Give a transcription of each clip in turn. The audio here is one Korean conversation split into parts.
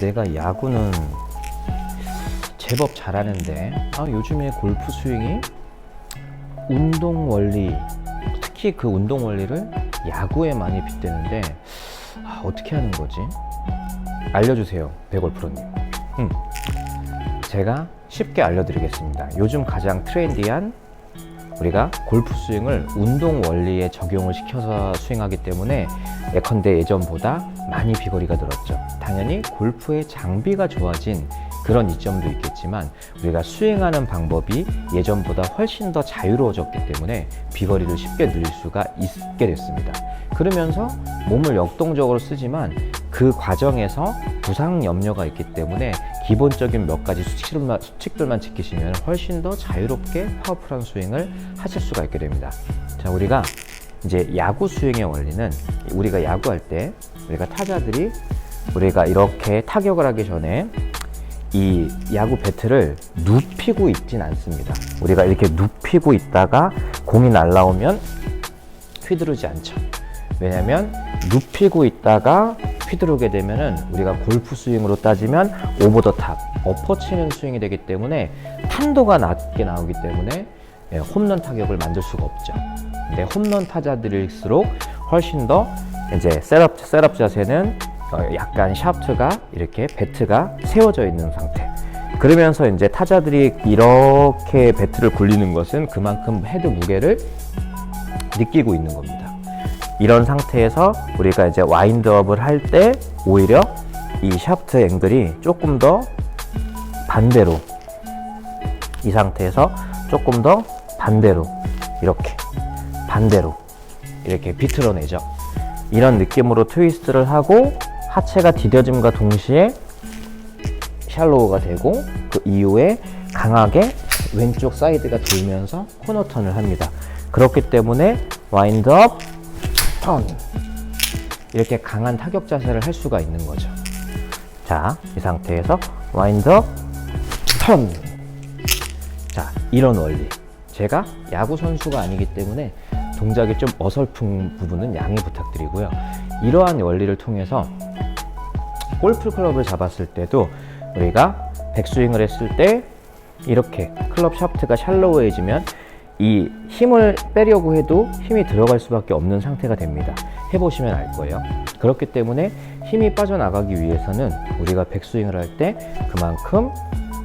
내가 야구는 제법 잘하는데 아, 요즘에 골프 스윙이 운동 원리 특히 그 운동 원리를 야구에 많이 빗대는데 아, 어떻게 하는 거지? 알려주세요, 백골프로님. 음, 제가 쉽게 알려드리겠습니다. 요즘 가장 트렌디한 우리가 골프 스윙을 운동 원리에 적용을 시켜서 스윙하기 때문에 예컨대 예전보다 많이 비거리가 늘었죠. 당연히 골프의 장비가 좋아진 그런 이점도 있겠지만 우리가 스윙하는 방법이 예전보다 훨씬 더 자유로워졌기 때문에 비거리를 쉽게 늘릴 수가 있게 됐습니다. 그러면서 몸을 역동적으로 쓰지만 그 과정에서 부상 염려가 있기 때문에 기본적인 몇 가지 수칙들만, 수칙들만 지키시면 훨씬 더 자유롭게 파워풀한 스윙을 하실 수가 있게 됩니다. 자, 우리가 이제 야구 스윙의 원리는 우리가 야구할 때 우리가 타자들이 우리가 이렇게 타격을 하기 전에 이 야구 배트를 눕히고 있진 않습니다. 우리가 이렇게 눕히고 있다가 공이 날라오면 휘두르지 않죠. 왜냐면 눕히고 있다가 휘두르게 되면은 우리가 골프 스윙으로 따지면 오버 더 탑, 엎어 치는 스윙이 되기 때문에 탄도가 낮게 나오기 때문에 예, 홈런 타격을 만들 수가 없죠. 근데 홈런 타자들일수록 훨씬 더 이제 셋업, 셋업 자세는 어, 약간 샤프트가 이렇게 배트가 세워져 있는 상태. 그러면서 이제 타자들이 이렇게 배트를 굴리는 것은 그만큼 헤드 무게를 느끼고 있는 겁니다. 이런 상태에서 우리가 이제 와인드업을 할 때 오히려 이 샤프트 앵글이 조금 더 반대로 이 상태에서 조금 더 반대로 이렇게 반대로 이렇게 비틀어내죠. 이런 느낌으로 트위스트를 하고 하체가 디뎌짐과 동시에 샬로우가 되고 그 이후에 강하게 왼쪽 사이드가 돌면서 코너 턴을 합니다. 그렇기 때문에 와인드업 턴 이렇게 강한 타격 자세를 할 수가 있는 거죠. 자, 이 상태에서 와인드업 턴. 자, 이런 원리. 제가 야구 선수가 아니기 때문에 동작이 좀 어설픈 부분은 양해 부탁드리고요. 이러한 원리를 통해서 골프 클럽을 잡았을 때도 우리가 백스윙을 했을 때 이렇게 클럽 샤프트가 샬로우해지면 이 힘을 빼려고 해도 힘이 들어갈 수밖에 없는 상태가 됩니다. 해보시면 알 거예요. 그렇기 때문에 힘이 빠져나가기 위해서는 우리가 백스윙을 할 때 그만큼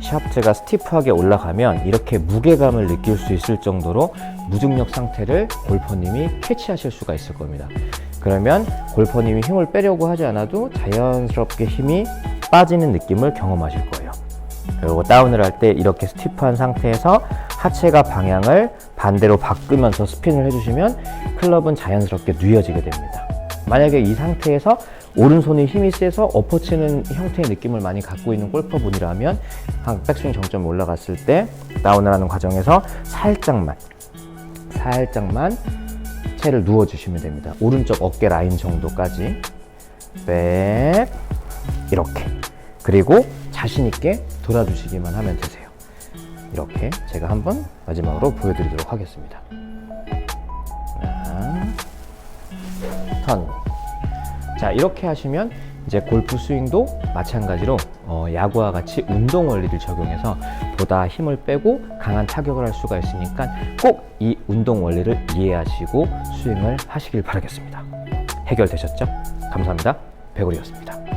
샤프트가 스티프하게 올라가면 이렇게 무게감을 느낄 수 있을 정도로 무중력 상태를 골퍼님이 캐치하실 수가 있을 겁니다. 그러면 골퍼님이 힘을 빼려고 하지 않아도 자연스럽게 힘이 빠지는 느낌을 경험하실 거예요. 그리고 다운을 할 때 이렇게 스티프한 상태에서 하체가 방향을 반대로 바꾸면서 스핀을 해주시면 클럽은 자연스럽게 뉘어지게 됩니다. 만약에 이 상태에서 오른손이 힘이 세서 엎어치는 형태의 느낌을 많이 갖고 있는 골퍼분이라면 한 백스윙 정점이 올라갔을 때 다운을 하는 과정에서 살짝만 살짝만 채를 누워주시면 됩니다. 오른쪽 어깨 라인 정도까지 백 이렇게 그리고 자신 있게 돌아주시기만 하면 되세요. 이렇게 제가 한번 마지막으로 보여드리도록 하겠습니다. 턴. 자 이렇게 하시면 이제 골프 스윙도 마찬가지로 어, 야구와 같이 운동 원리를 적용해서 보다 힘을 빼고 강한 타격을 할 수가 있으니까 꼭 이 운동 원리를 이해하시고 스윙을 하시길 바라겠습니다. 해결되셨죠? 감사합니다. 배골이었습니다.